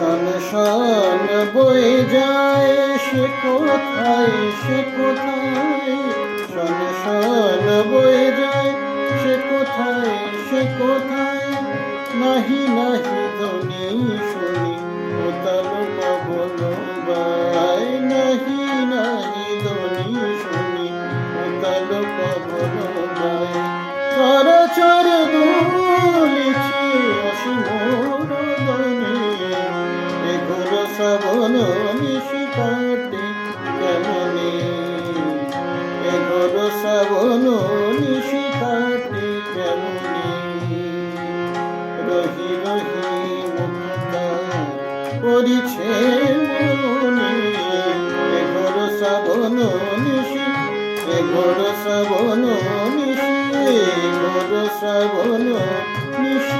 শন শন বয়ে যায়, সে কোথায় সে কোথায়? শন শন বয়ে যায়, সে কোথায় সে কোথায়? নাহি নাহি ধ্বনি শুনি কোতাল পবন বাই। নাহি নাহি ধ্বনি শুনি কোতাল পবন বাই। চর চর দুলিছি শ্রবণ নিশি কাটে কেমনে এগুলো শ্রবণ নিশি কাটে কেমনে? রহি রহি মুক্তা করিছে মনে। এগুলো শ্রবণ নিশি এগুলো শ্রবণ নিশি এগুলো শ্রবণ নিশি।